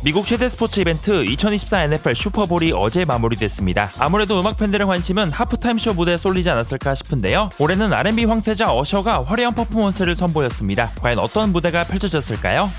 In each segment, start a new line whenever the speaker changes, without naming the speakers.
미국 최대 스포츠 이벤트 2024 NFL 슈퍼볼이 어제 마무리됐습니다. 아무래도 음악 팬들의 관심은 하프타임 쇼 무대에 쏠리지 않았을까 싶은데요. 올해는 R&B 황태자 어셔가 화려한 퍼포먼스를 선보였습니다. 과연 어떤 무대가 펼쳐졌을까요?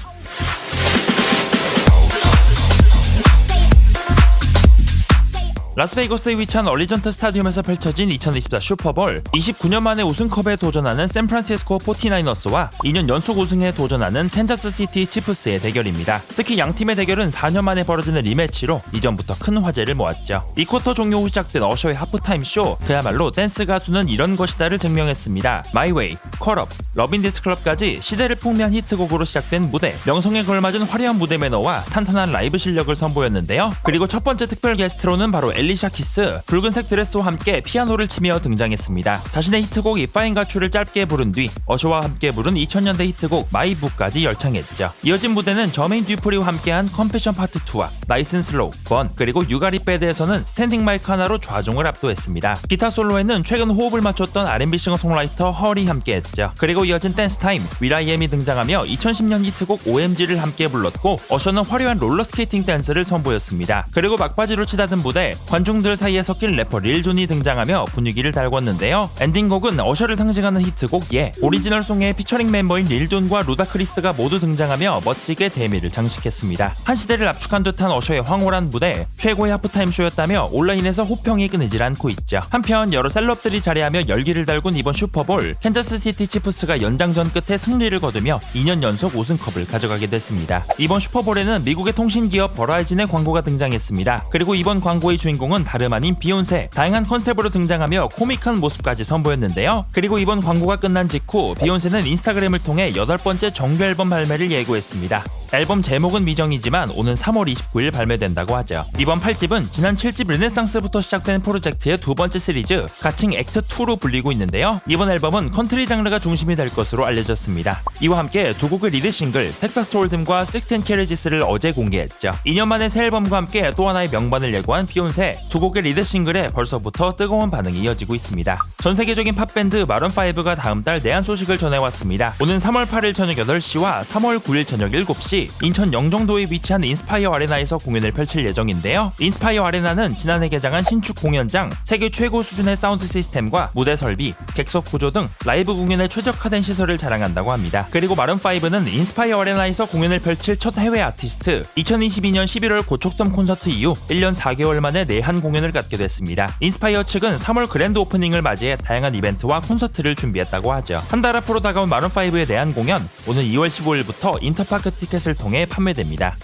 라스베이거스에 위치한 얼리전트 스타디움에서 펼쳐진 2024 슈퍼볼 29년 만에 우승컵에 도전하는 샌프란시스코 49너스와 2년 연속 우승에 도전하는 캔자스시티 치프스의 대결입니다. 특히 양 팀의 대결은 4년 만에 벌어지는 리매치로 이전부터 큰 화제를 모았죠. 이 쿼터 종료 후 시작된 어셔의 하프타임 쇼 그야말로 댄스 가수는 이런 것이다를 증명했습니다. 마이웨이, 컬업, 러빈디스 클럽까지 시대를 풍미한 히트곡으로 시작된 무대 명성에 걸맞은 화려한 무대 매너와 탄탄한 라이브 실력을 선보였는데요. 그리고 첫 번째 특별 게스트로는 바로 엘리 샤 키스 붉은색 드레스와 함께 피아노를 치며 등장했습니다. 자신의 히트곡 이파인 가추를 짧게 부른 뒤 어셔와 함께 부른 2000년대 히트곡 마이북까지 열창했죠. 이어진 무대는 저메인 듀프리와 함께한 컴패션 파트 2와 나이슨 슬로우, 번 그리고 유가리 배드에서는 스탠딩 마이크 하나로 좌종을 압도했습니다. 기타 솔로에는 최근 호흡을 맞췄던 R&B 싱어송라이터 헐이 함께했죠. 그리고 이어진 댄스 타임 위라이엠이 등장하며 2010년 히트곡 OMG를 함께 불렀고 어셔는 화려한 롤러스케이팅 댄스를 선보였습니다. 그리고 막바지로 치닫은 무대 관중들 사이에 섞인 래퍼 릴존이 등장하며 분위기를 달궜는데요. 엔딩곡은 어셔를 상징하는 히트곡 예 오리지널 송의 피처링 멤버인 릴존과 루다크리스가 모두 등장하며 멋지게 대미를 장식했습니다. 한 시대를 압축한 듯한 어셔의 황홀한 무대 최고의 하프타임 쇼였다며 온라인에서 호평이 끊이질 않고 있죠. 한편 여러 셀럽들이 자리하며 열기를 달군 이번 슈퍼볼 캔자스시티 치프스가 연장전 끝에 승리를 거두며 2년 연속 우승컵을 가져가게 됐습니다. 이번 슈퍼볼에는 미국의 통신기업 버라이즌의 광고가 등장했습니다. 그리고 이번 광고의 주인공 은 다름 아닌 비욘세 다양한 컨셉으로 등장하며 코믹한 모습까지 선보였는데요. 그리고 이번 광고가 끝난 직후 비욘세는 인스타그램을 통해 여덟 번째 정규 앨범 발매를 예고했습니다. 앨범 제목은 미정이지만 오는 3월 29일 발매된다고 하죠. 이번 8집은 지난 7집 르네상스부터 시작된 프로젝트의 두 번째 시리즈 가칭 액트 2로 불리고 있는데요. 이번 앨범은 컨트리 장르가 중심이 될 것으로 알려졌습니다. 이와 함께 두 곡의 리드 싱글 텍사스 홀듬과 16 캐리지스를 어제 공개했죠. 2년 만에 새 앨범과 함께 또 하나의 명반을 예고한 비욘세 두 곡의 리드 싱글에 벌써부터 뜨거운 반응이 이어지고 있습니다. 전 세계적인 팝밴드 마룬5가 다음 달 내한 소식을 전해왔습니다. 오는 3월 8일 저녁 8시와 3월 9일 저녁 7시 인천 영종도에 위치한 인스파이어 아레나에서 공연을 펼칠 예정인데요. 인스파이어 아레나는 지난해 개장한 신축 공연장, 세계 최고 수준의 사운드 시스템과 무대 설비, 객석 구조 등 라이브 공연에 최적화된 시설을 자랑한다고 합니다. 그리고 마룬5는 인스파이어 아레나에서 공연을 펼칠 첫 해외 아티스트, 2022년 11월 고척돔 콘서트 이후 1년 4개월 만에 내한 공연을 갖게 됐습니다. 인스파이어 측은 3월 그랜드 오프닝을 맞이해 다양한 이벤트와 콘서트를 준비했다고 하죠. 한 달 앞으로 다가온 마룬5의 내한 공연, 오는 2월 15일부터 인터파크 티켓을 통해 판매됩니다.